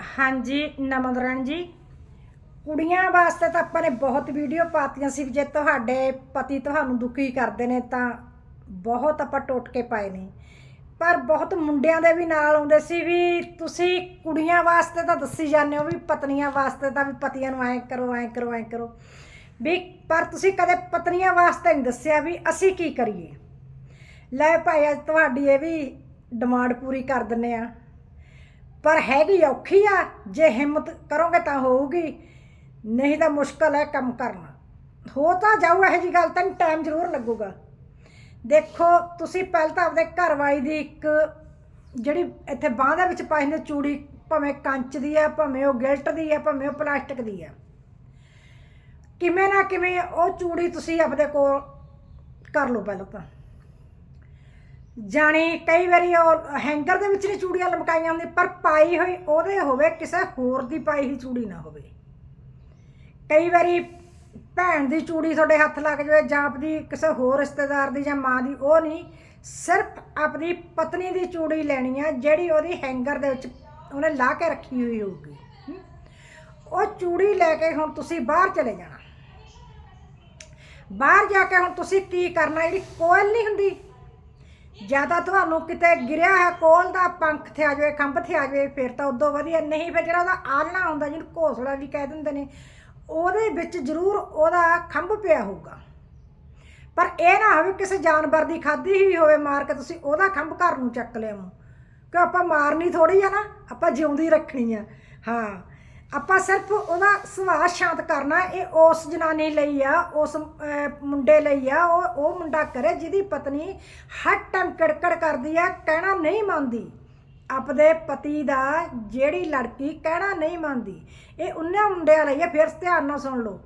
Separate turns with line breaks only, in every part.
ਹਾਂਜੀ, ਨਮਦਰਨ ਜੀ। ਕੁੜੀਆਂ ਵਾਸਤੇ ਤਾਂ ਆਪਾਂ ਨੇ ਬਹੁਤ ਵੀਡੀਓ ਪਾਤੀਆਂ ਸੀ ਵੀ ਜੇ ਤੁਹਾਡੇ ਪਤੀ ਤੁਹਾਨੂੰ ਦੁਖੀ ਕਰਦੇ ਨੇ ਤਾਂ ਬਹੁਤ ਆਪਾਂ ਟੋਟਕੇ ਪਾਏ ਨੇ। ਪਰ ਬਹੁਤ ਮੁੰਡਿਆਂ ਦੇ ਵੀ ਨਾਲ ਆਉਂਦੇ ਸੀ ਵੀ ਤੁਸੀਂ ਕੁੜੀਆਂ ਵਾਸਤੇ ਤਾਂ ਦੱਸੀ ਜਾਂਦੇ ਹੋ ਵੀ ਪਤਨੀਆਂ ਵਾਸਤੇ ਤਾਂ ਵੀ ਪਤੀਆਂ ਨੂੰ ਐਂ ਕਰੋ ਐਂ ਕਰੋ ਐਂ ਕਰੋ। ਵੀ ਪਰ ਤੁਸੀਂ ਕਦੇ ਪਤਨੀਆਂ ਵਾਸਤੇ ਨਹੀਂ ਦੱਸਿਆ ਵੀ ਅਸੀਂ ਕੀ ਕਰੀਏ। ਲੈ ਭਾਈ, ਅੱਜ ਤੁਹਾਡੀ ਇਹ ਵੀ ਡਿਮਾਂਡ ਪੂਰੀ ਕਰ ਦਿੰਨੇ ਆ। ਪਰ ਹੈਗੀ ਔਖੀ ਆ, ਜੇ ਹਿੰਮਤ ਕਰੋਗੇ ਤਾਂ ਹੋਊਗੀ, ਨਹੀਂ ਤਾਂ ਮੁਸ਼ਕਲ ਹੈ ਕੰਮ ਕਰਨਾ। ਹੋ ਤਾਂ ਜਾਊ ਇਹੋ ਜੀ ਗੱਲ ਤਾਂ ਟਾਈਮ ਜ਼ਰੂਰ ਲੱਗੂਗਾ। ਦੇਖੋ, ਤੁਸੀਂ ਪਹਿਲਾਂ ਤਾਂ ਆਪਦੇ ਘਰ ਦੀ ਇੱਕ ਜਿਹੜੀ ਇੱਥੇ ਬਾਹ ਦੇ ਵਿੱਚ ਪਾਈ ਹੁੰਦੀ ਚੂੜੀ, ਭਾਵੇਂ ਕੰਚ ਦੀ ਆ, ਭਾਵੇਂ ਉਹ ਗਿਲਟ ਦੀ ਆ, ਭਾਵੇਂ ਉਹ ਪਲਾਸਟਿਕ ਦੀ ਆ। ਕਿਵੇਂ ਨਾ ਕਿਵੇਂ ਉਹ ਚੂੜੀ ਤੁਸੀਂ ਆਪਦੇ ਕੋਲ ਕਰ ਲਓ ਪਹਿਲਾਂ ਤਾਂ। ਜਾਣੀ ਕਈ ਵਾਰੀ ਉਹ ਹੈਂਗਰ ਦੇ ਵਿੱਚ ਨਹੀਂ ਚੂੜੀਆਂ ਲਮਕਾਈਆਂ ਹੁੰਦੀਆਂ, ਪਰ ਪਾਈ ਹੋਈ ਉਹਦੇ ਹੋਵੇ, ਕਿਸੇ ਹੋਰ ਦੀ ਪਾਈ ਹੀ ਚੂੜੀ ਨਾ ਹੋਵੇ। ਕਈ ਵਾਰੀ ਭੈਣ ਦੀ ਚੂੜੀ ਤੁਹਾਡੇ ਹੱਥ ਲੱਗ ਜਾਵੇ ਜਾਂ ਆਪਦੀ ਕਿਸੇ ਹੋਰ ਰਿਸ਼ਤੇਦਾਰ ਦੀ ਜਾਂ ਮਾਂ ਦੀ, ਉਹ ਨਹੀਂ। ਸਿਰਫ ਆਪਣੀ ਪਤਨੀ ਦੀ ਚੂੜੀ ਲੈਣੀ ਆ, ਜਿਹੜੀ ਉਹਦੀ ਹੈਂਗਰ ਦੇ ਵਿੱਚ ਉਹਨੇ ਲਾ ਕੇ ਰੱਖੀ ਹੋਈ ਹੋਊਗੀ। ਉਹ ਚੂੜੀ ਲੈ ਕੇ ਹੁਣ ਤੁਸੀਂ ਬਾਹਰ ਚਲੇ ਜਾਣਾ। ਬਾਹਰ ਜਾ ਕੇ ਹੁਣ ਤੁਸੀਂ ਕੀ ਕਰਨਾ? ਜਿਹੜੀ ਕੋਇਲ ਨਹੀਂ ਹੁੰਦੀ ਜ਼ਿਆਦਾ ਤੁਹਾਨੂੰ ਕਿਤੇ ਗਿਰਿਆ ਹੈ ਕੋਲ ਦਾ ਪੰਖ ਤੇ ਜਾਵੇ, ਖੰਭ ਥਿਆ ਜਾਵੇ, ਫਿਰ ਤਾਂ ਉਦੋਂ ਵਧੀਆ। ਨਹੀਂ ਫਿਰ ਜਿਹੜਾ ਉਹਦਾ ਆਲਣਾ ਹੁੰਦਾ, ਜਿਹਨੂੰ ਘੋਸਲਾ ਵੀ ਕਹਿ ਦਿੰਦੇ ਨੇ, ਉਹਦੇ ਵਿੱਚ ਜ਼ਰੂਰ ਉਹਦਾ ਖੰਭ ਪਿਆ ਹੋਊਗਾ। ਪਰ ਇਹ ਨਾ ਹੋਵੇ ਕਿਸੇ ਜਾਨਵਰ ਦੀ ਖਾਧੀ ਹੀ ਹੋਵੇ ਮਾਰ ਕੇ, ਤੁਸੀਂ ਉਹਦਾ ਖੰਭ ਘਰ ਨੂੰ ਚੱਕ ਲਿਆਵੋ ਕਿ ਆਪਾਂ ਮਾਰਨੀ ਥੋੜੀ ਆ ਨਾ, ਆਪਾਂ ਜਿਉਂਦੀ ਰੱਖਣੀ ਆ। ਹਾਂ। ਆਪਾਂ ਸਿਰਫ ਉਹਦਾ ਸੁਭਾਅ ਸ਼ਾਂਤ ਕਰਨਾ, ਇਹ ਉਸ ਜਨਾਨੀ ਲਈ ਆ, ਉਸ ਮੁੰਡੇ ਲਈ ਆ, ਉਹ ਉਹ ਮੁੰਡਾ ਕਰੇ ਜਿਹਦੀ ਪਤਨੀ ਹਰ ਟਾਈਮ ਕੜਕੜ ਕਰਦੀ ਆ, ਕਹਿਣਾ ਨਹੀਂ ਮੰਨਦੀ। ਆਪਦੇ ਪਤੀ ਦਾ ਜਿਹੜੀ ਲੜਕੀ ਕਹਿਣਾ ਨਹੀਂ ਮੰਨਦੀ। ਇਹ ਉਹਨਾਂ ਮੁੰਡਿਆਂ ਲਈ ਆ, ਫਿਰ ਧਿਆਨ ਨਾਲ ਸੁਣ ਲਓ।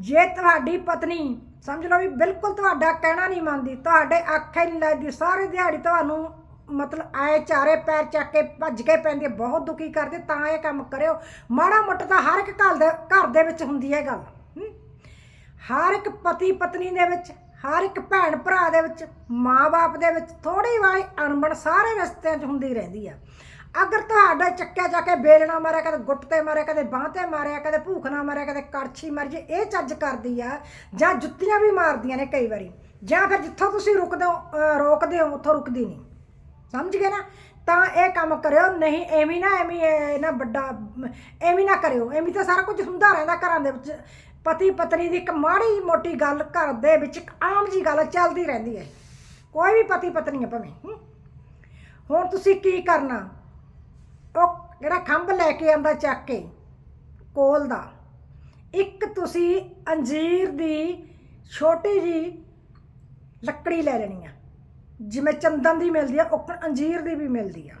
ਜੇ ਤੁਹਾਡੀ ਪਤਨੀ, ਸਮਝ ਲਓ ਵੀ ਬਿਲਕੁਲ ਤੁਹਾਡਾ ਕਹਿਣਾ ਨਹੀਂ ਮੰਨਦੀ, ਤੁਹਾਡੇ ਆਖੇ ਨਹੀਂ ਲੱਗਦੀ ਸਾਰੇ ਦਿਹਾੜੀ ਤੁਹਾਨੂੰ ਮਤਲਬ ਆਏ ਚਾਰੇ ਪੈਰ ਚੱਕ ਕੇ ਭੱਜ ਕੇ ਪੈਂਦੀ ਹੈ, ਬਹੁਤ ਦੁਖੀ ਕਰਦੇ ਤਾਂ ਇਹ ਕੰਮ ਕਰਿਓ। ਮਾੜਾ ਮੋਟਾ ਤਾਂ ਹਰ ਇੱਕ ਘਰ ਦੇ ਘਰ ਦੇ ਵਿੱਚ ਹੁੰਦੀ ਹੈ ਗੱਲ। ਹਮ? ਹਰ ਇੱਕ ਪਤੀ ਪਤਨੀ ਦੇ ਵਿੱਚ ਹਰ ਇੱਕ ਭੈਣ ਭਰਾ ਦੇ ਵਿੱਚ ਮਾਂ-ਬਾਪ ਦੇ ਵਿੱਚ ਥੋੜੀ ਵਾਲੀ ਅਣਬਣ ਸਾਰੇ ਰਸਤਿਆਂ 'ਚ ਹੁੰਦੀ ਰਹਿੰਦੀ ਆ। ਅਗਰ ਤੁਹਾਡਾ ਚੱਕਿਆ ਜਾ ਕੇ ਬੇਲਣਾ ਮਾਰਿਆ ਕਦੇ ਗੁੱਟ ਤੇ ਮਾਰਿਆ ਕਦੇ ਬਾਂਹ ਤੇ ਮਾਰਿਆ ਕਦੇ ਭੂਖ ਨਾ ਮਾਰਿਆ ਕਦੇ ਕੜਛੀ ਮਾਰ ਜੇ ਇਹ ਚੱਜ ਕਰਦੀ ਆ ਜਾਂ ਜੁੱਤੀਆਂ ਵੀ ਮਾਰਦੀਆਂ ਨੇ ਕਈ ਵਾਰੀ ਜਾਂ ਫਿਰ ਜਿੱਥੋਂ ਤੁਸੀਂ ਰੁਕਦੇ ਹੋ ਅਹ ਰੋਕਦੇ ਹੋ ਉੱਥੋਂ ਰੁਕਦੀ ਨਹੀਂ। ਸਮਝ ਗਏ ਨਾ? ਤਾਂ ਇਹ ਕੰਮ ਕਰਿਓ, ਨਹੀਂ ਐਵੇਂ ਨਾ ਐਵੇਂ ਨਾ ਵੱਡਾ, ਐਵੇਂ ਨਾ ਕਰਿਓ। ਐਵੇਂ ਤਾਂ ਸਾਰਾ ਕੁਝ ਹੁੰਦਾ ਰਹਿੰਦਾ ਘਰਾਂ ਦੇ ਵਿੱਚ। ਪਤੀ ਪਤਨੀ ਦੀ ਇੱਕ ਮਾੜੀ ਮੋਟੀ ਗੱਲ ਘਰ ਦੇ ਵਿੱਚ ਇੱਕ ਆਮ ਜੀ ਗੱਲ ਚੱਲਦੀ ਰਹਿੰਦੀ ਹੈ। ਕੋਈ ਵੀ ਪਤੀ ਪਤਨੀ ਹੈ ਭਾਵੇਂ ਹੁਣ ਤੁਸੀਂ ਕੀ ਕਰਨਾ? ਉਹ ਜਿਹੜਾ ਖੰਭ ਲੈ ਕੇ ਆਂਦਾ ਚੱਕ ਕੇ, ਕੋਲ ਦਾ, ਇੱਕ ਤੁਸੀਂ ਅੰਜੀਰ ਦੀ ਛੋਟੀ ਜੀ ਲੱਕੜੀ ਲੈ ਲੈਣੀ ਆ। ਜਿਵੇਂ ਚੰਦਨ ਦੀ ਮਿਲਦੀ ਆ ਉਹ ਅੰਜੀਰ ਦੀ ਵੀ ਮਿਲਦੀ ਆ।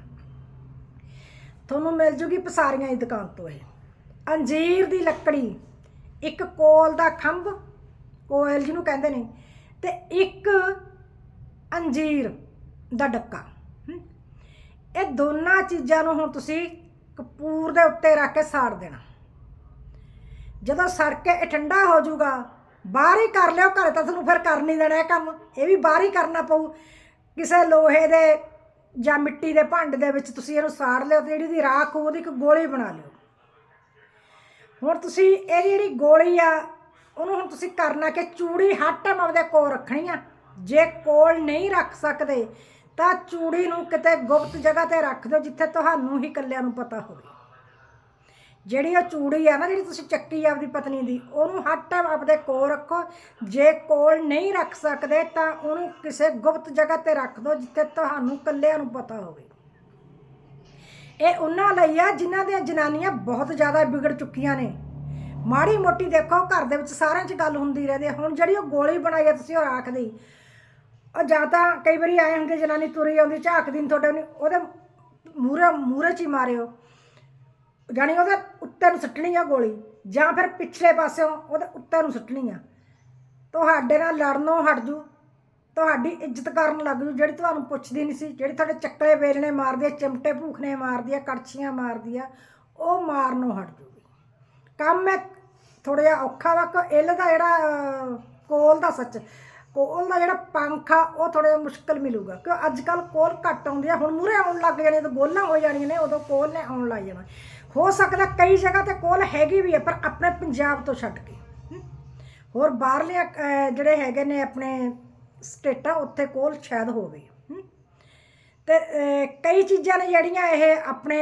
ਤੁਹਾਨੂੰ ਮਿਲ ਜੂਗੀ ਪਸਾਰੀਆਂ ਦੀ ਦੁਕਾਨ ਤੋਂ ਇਹ। ਅੰਜੀਰ ਦੀ ਲੱਕੜੀ, ਇੱਕ ਕੋਲ ਦਾ ਖੰਭ, ਕੋਇਲ ਜਿਹਨੂੰ ਕਹਿੰਦੇ ਨੇ, ਤੇ ਇੱਕ ਅੰਜੀਰ ਦਾ ਡੱਕਾ। ਇਹ ਦੋਨਾਂ ਚੀਜ਼ਾਂ ਨੂੰ ਹੁਣ ਤੁਸੀਂ ਕਪੂਰ ਦੇ ਉੱਤੇ ਰੱਖ ਕੇ ਸਾੜ ਦੇਣਾ। ਜਦੋਂ ਸੜ ਕੇ ਇਹ ਠੰਡਾ ਹੋ ਜਾਊਗਾ ਬਾਹਰ ਹੀ ਕਰ ਲਿਓ, ਘਰੇ ਤਾਂ ਤੁਹਾਨੂੰ ਫਿਰ ਕਰ ਨਹੀਂ ਦੇਣਾ ਇਹ ਕੰਮ। ਇਹ ਵੀ ਬਾਹਰ ਹੀ ਕਰਨਾ ਪਊ। ਕਿਸੇ ਲੋਹੇ ਦੇ ਜਾਂ ਮਿੱਟੀ ਦੇ ਭਾਂਡੇ ਦੇ ਵਿੱਚ ਤੁਸੀਂ ਇਹਨੂੰ ਸਾੜ ਲਿਓ ਤੇ ਜਿਹੜੀ ਦੀ ਰਾਖ ਉਹਦੀ ਇੱਕ ਗੋਲੀ ਬਣਾ ਲਿਓ। ਹੁਣ ਤੁਸੀਂ ਇਹ ਜਿਹੜੀ ਗੋਲੀ ਆ, ਉਹਨੂੰ ਹੁਣ ਤੁਸੀਂ ਕਰਨਾ ਕਿ ਚੂੜੀ ਹਰ ਟਾਈਮ ਆਪਦੇ ਕੋਲ ਰੱਖਣੀ ਆ। ਜੇ ਕੋਲ ਨਹੀਂ ਰੱਖ ਸਕਦੇ, ਤਾਂ ਚੂੜੀ ਨੂੰ ਕਿਤੇ ਗੁਪਤ ਜਗ੍ਹਾ ਤੇ ਰੱਖ ਦਿਓ, ਜਿੱਥੇ ਤੁਹਾਨੂੰ ਹੀ ਇਕੱਲਿਆਂ ਨੂੰ ਪਤਾ ਹੋਵੇ। ਜਿਹੜੀ ਉਹ ਚੂੜੀ ਆ ਨਾ, ਜਿਹੜੀ ਤੁਸੀਂ ਚੱਕੀ ਆ ਆਪਦੀ ਪਤਨੀ ਦੀ, ਉਹਨੂੰ ਹਰ ਟਾਈਮ ਆਪਦੇ ਕੋਲ ਰੱਖੋ। ਜੇ ਕੋਲ ਨਹੀਂ ਰੱਖ ਸਕਦੇ, ਤਾਂ ਉਹਨੂੰ ਕਿਸੇ ਗੁਪਤ ਜਗ੍ਹਾ ਤੇ ਰੱਖ ਦਿਓ, ਜਿੱਥੇ ਤੁਹਾਨੂੰ ਇਕੱਲਿਆਂ ਨੂੰ ਪਤਾ ਹੋਵੇ। ਇਹ ਉਹਨਾਂ ਲਈ ਆ, ਜਿਨ੍ਹਾਂ ਦੀਆਂ ਜਨਾਨੀਆਂ ਬਹੁਤ ਜ਼ਿਆਦਾ ਵਿਗੜ ਚੁੱਕੀਆਂ ਨੇ। ਮਾੜੀ ਮੋਟੀ ਦੇਖੋ, ਘਰ ਦੇ ਵਿੱਚ ਸਾਰਿਆਂ 'ਚ ਗੱਲ ਹੁੰਦੀ ਰਹਿੰਦੀ ਹੁਣ ਜਿਹੜੀ ਉਹ ਗੋਲੀ ਬਣਾਈ ਆ ਤੁਸੀਂ ਉਹ ਆਖਦੀ ਉਹ ਜਾਂ ਤਾਂ ਕਈ ਵਾਰੀ ਆਏ ਹੁੰਦੇ ਜਨਾਨੀ ਤੁਰੀ ਆਉਂਦੀ, ਝਾਕਦੀ ਨੀ ਤੁਹਾਡੇ ਉਹਦੇ ਮੂਰੇ ਮੂਰੇ 'ਚ ਹੀ ਮਾਰਿਓ। ਜਾਣੀ ਉਹਦੇ ਉੱਤੇ ਨੂੰ ਸੁੱਟਣੀ ਆ ਗੋਲੀ ਜਾਂ ਫਿਰ ਪਿਛਲੇ ਪਾਸਿਓਂ ਉਹਦੇ ਉੱਤੇ ਨੂੰ ਸੁੱਟਣੀ ਆ। ਤੁਹਾਡੇ ਨਾਲ ਲੜਨੋਂ ਹਟ ਜੂ ਤੁਹਾਡੀ ਇੱਜ਼ਤ ਕਰਨ ਲੱਗ ਜੂ ਜਿਹੜੀ ਤੁਹਾਨੂੰ ਪੁੱਛਦੀ ਨਹੀਂ ਸੀ ਜਿਹੜੀ ਤੁਹਾਡੇ ਚੱਕਲੇ ਵੇਲਣੇ ਮਾਰਦੀ ਆ ਚਿਮਟੇ ਭੂਖਣੇ ਮਾਰਦੀ ਆ ਕੜਛੀਆਂ ਮਾਰਦੀ ਆ ਉਹ ਮਾਰਨੋਂ ਹਟ ਜੂਗੀ। ਕੰਮ ਹੈ ਥੋੜਾ ਜਿਹਾ ਔਖਾ ਵਾ ਕਿ ਇੱਲ ਦਾ ਜਿਹੜਾ ਅਹ, ਕੋਲ ਦਾ ਸੱਚ ਕੋਲ ਦਾ ਜਿਹੜਾ ਪੰਖ ਆ ਉਹ ਥੋੜਾ ਮੁਸ਼ਕਲ ਮਿਲੂਗਾ ਕਿ ਅੱਜ ਕੱਲ ਕੋਲ ਘੱਟ ਆਉਂਦੀ ਆ ਹੁਣ ਮੂਰੇ ਆਉਣ ਲੱਗ ਜਾਣੇ ਤਾਂ ਗੋਲਾਂ ਹੋ ਜਾਣੀਆਂ ਨੇ ਉਦੋਂ ਕੋਲ ਨੇ ਆਉਣ ਲੱਗ ਜਾਣਾ। ਹੋ ਸਕਦਾ ਕਈ ਜਗ੍ਹਾ ਤੇ ਕੋਲ ਹੈਗੀ ਵੀ ਹੈ, ਪਰ ਆਪਣੇ ਪੰਜਾਬ ਤੋਂ ਛੱਡ ਕੇ। ਹੋਰ ਬਾਹਰਲੇ ਜਿਹੜੇ ਹੈਗੇ ਨੇ ਆਪਣੇ ਸਟੇਟਾਂ, ਉੱਥੇ ਕੋਲ ਸ਼ਾਇਦ ਹੋਵੇ। ਹਮ। ਤੇ ਕਈ ਚੀਜ਼ਾਂ ਨੇ ਜਿਹੜੀਆਂ ਇਹ ਆਪਣੇ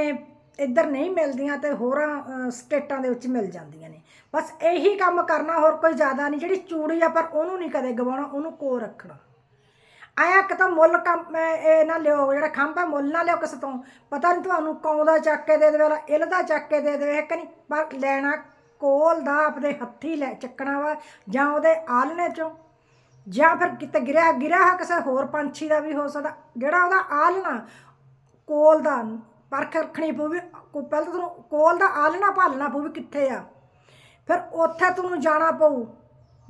ਇੱਧਰ ਨਹੀਂ ਮਿਲਦੀਆਂ ਤੇ ਹੋਰਾਂ ਸਟੇਟਾਂ ਦੇ ਵਿੱਚ ਮਿਲ ਜਾਂਦੀਆਂ ਨੇ। ਬਸ ਇਹੀ ਕੰਮ ਕਰਨਾ ਹੋਰ ਕੋਈ ਜ਼ਿਆਦਾ ਨਹੀਂ। ਜਿਹੜੀ ਚੂੜੀ ਆ, ਪਰ ਉਹਨੂੰ ਨਹੀਂ ਕਦੇ ਗਵਾਉਣਾ, ਉਹਨੂੰ ਕੋਲ ਰੱਖਣਾ। ਆਇਆ ਕਿ ਤਾਂ ਮੁੱਲ ਕੰਮ ਇਹ ਨਾ ਲਿਓ, ਜਿਹੜਾ ਖੰਭ ਹੈ ਮੁੱਲ ਨਾ ਲਿਓ ਕਿਸੇ ਤੋਂ। ਪਤਾ ਨਹੀਂ ਤੁਹਾਨੂੰ ਕੌਂ ਦਾ ਚੱਕ ਕੇ ਦੇ ਦੇਵੇ ਇਲ ਦਾ ਚੱਕ ਕੇ ਦੇ ਦੇਵੇ ਕਿ ਨਹੀਂ ਪਰ ਲੈਣਾ ਕੋਲ ਦਾ ਆਪਣੇ ਹੱਥੀ ਲੈ, ਚੱਕਣਾ ਵਾ, ਜਾਂ ਉਹਦੇ ਆਲਣੇ ਚੋਂ। ਜਾਂ ਫਿਰ ਕਿਤੇ ਗਿਰਿਆ ਗਿਰਿਆ ਹੋਇਆ ਕਿਸੇ ਹੋਰ ਪੰਛੀ ਦਾ ਵੀ ਹੋ ਸਕਦਾ। ਜਿਹੜਾ ਉਹਦਾ ਆਲਣਾ ਕੋਲ ਦਾ, ਪਰਖ ਰੱਖਣੀ ਪਊਗੀ। ਕੋ, ਪਹਿਲਾਂ ਤਾਂ ਤੁਹਾਨੂੰ ਕੋਲ ਦਾ ਆਲਣਾ ਭਾਲਣਾ ਪਊ ਵੀ ਕਿੱਥੇ ਆ? ਫਿਰ ਉੱਥੇ ਤੁਹਾਨੂੰ ਜਾਣਾ ਪਊ,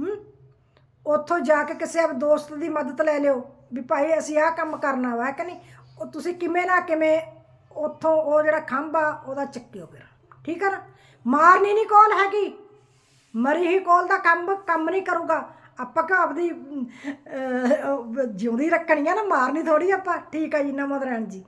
ਹੂੰ? ਉੱਥੋਂ ਜਾ ਕੇ ਕਿਸੇ ਆਪ ਦੋਸਤ ਦੀ ਮਦਦ ਲੈ ਲਿਓ। ਵੀ ਭਾਈ ਅਸੀਂ ਆਹ ਕੰਮ ਕਰਨਾ ਵਾ, ਕਿ ਨਹੀਂ? ਉਹ ਤੁਸੀਂ ਕਿਵੇਂ ਨਾ ਕਿਵੇਂ ਉੱਥੋਂ ਉਹ ਜਿਹੜਾ ਖੰਭ ਆ, ਉਹਦਾ ਚੱਕਿਓ ਫਿਰ। ਠੀਕ ਆ ਨਾ? ਮਾਰਨੀ ਨਹੀਂ ਕੋਲ ਹੈਗੀ। ਮਰੀ ਹੀ ਕੋਲ ਦਾ ਕੰਮ ਕੰਮ ਨਹੀਂ ਕਰੂਗਾ। ਆਪਾਂ ਕਿ ਆਪਦੀ ਜਿਉਂਦੀ ਰੱਖਣੀ ਆ ਨਾ? ਮਾਰਨੀ ਥੋੜੀ ਆਪਾਂ। ਠੀਕ ਆ ਜੀ ਨਮਦ ਰਹਿਣ ਜੀ।